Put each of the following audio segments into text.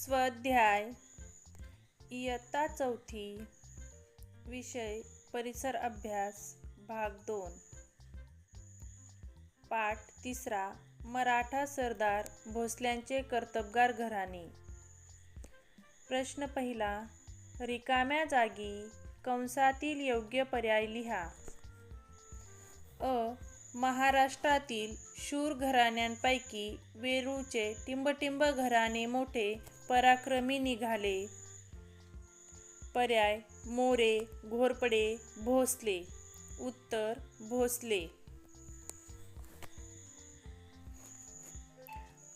स्वाध्याय इयत्ता चौथी विषय परिसर अभ्यास भाग दोन. पाठ तिसरा मराठा सरदार भोसल्यांचे कर्तबगार घराणे. प्रश्न पहिला रिकाम्या जागी कंसातील योग्य पर्याय लिहा. अ महाराष्ट्रातील शूर घराण्यांपैकी वेरूळचे टिंबटिंब घराणे मोठे पराक्रमी निघाले. पर्याय मोरे घोरपडे भोसले. उत्तर भोसले.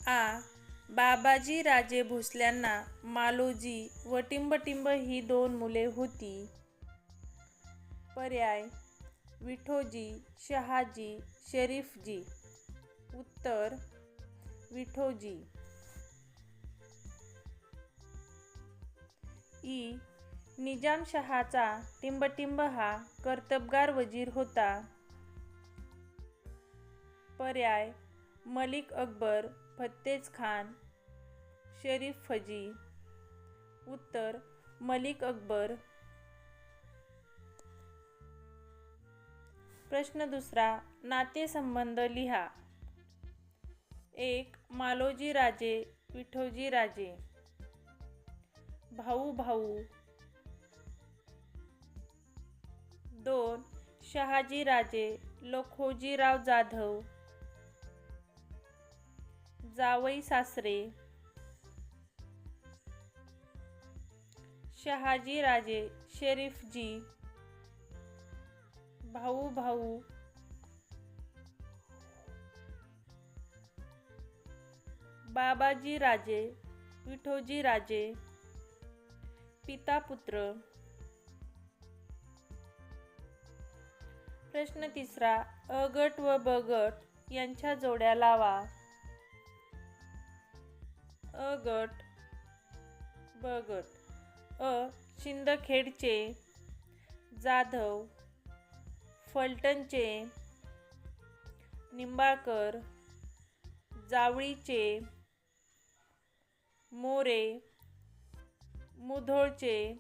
आ. बाबाजी राजे भोसल्यांना मालोजी व टिंबटिंब ही दोन मुले होती. पर्याय विठोजी शहाजी शरीफजी. उत्तर विठोजी. ई निजामशहाचा टिंबटिंब हा कर्तबगार वजीर होता. पर्याय मलिक अकबर फत्तेज खान शरीफ फजी. उत्तर मलिक अकबर. प्रश्न दुसरा नातेसंबंध लिहा. एक मालोजी राजे विठोजी राजे. भाऊ भाऊ. दोन शहाजी राजे लखोजीराव जाधव. जावई सासरे. शहाजी राजे शेरीफजी. भाऊ भाऊ. बाबाजी राजे विठोजी राजे पिता पुत्र प्रश्न तिसरा अ गट व ब गट यांच्या जोड्या लावा. अ गट ब गट अ शिंदखेडचे. जाधव फलटणचे. निंबाळकर जावळीचे. मोरे मुधोळचे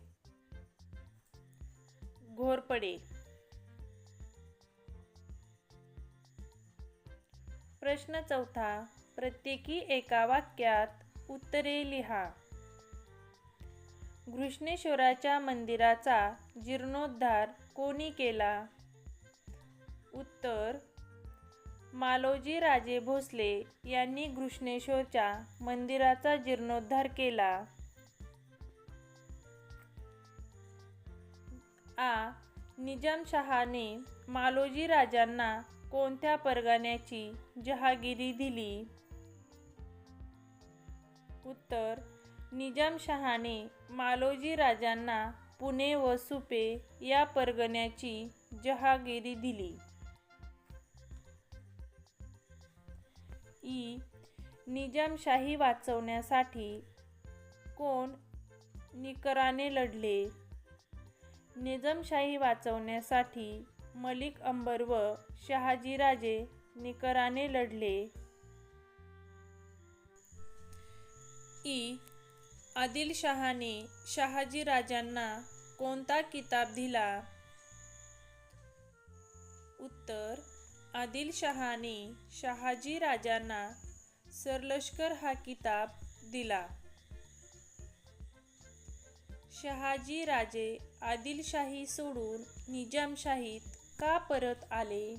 घोरपडे. प्रश्न चौथा प्रत्येकी एका वाक्यात उत्तरे लिहा. घृष्णेश्वराच्या मंदिराचा जीर्णोद्धार कोणी केला? उत्तर मालोजी राजे भोसले यांनी घृष्णेश्वरच्या मंदिराचा जीर्णोद्धार केला. आ. निजामशहाने मालोजी राजांना कोणत्या परगण्याची जहागिरी दिली? उत्तर. निजामशहाने मालोजी राजांना पुणे व सुपे या परगण्याची जहागिरी दिली. ई. निजामशाही वाचवण्यासाठी कोण निकराने लढले? निजामशाही वाचवण्यासाठी मलिक अंबर व शहाजीराजे निकराने लढले. ई. आदिलशहाने शहाजीराजांना कोणता किताब दिला? उत्तर आदिलशहाने शहाजीराजांना सरलष्कर हा किताब दिला. शहाजी राजे आदिलशाही सोडून निजामशाहीत का परत आले?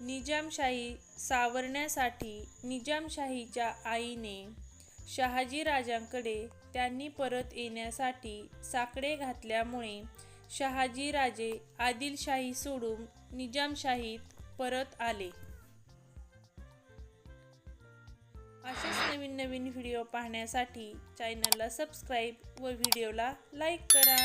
निजामशाही सावरण्यासाठी निजामशाहीच्या आईने शहाजीराजांकडे त्यांनी परत येण्यासाठी साकडे घातल्यामुळे शहाजीराजे आदिलशाही सोडून निजामशाहीत परत आले. असे नवीन नवीन व्हिडिओ पाहण्यासाठी चॅनलला सबस्क्राईब व व्हिडिओला लाईक करा.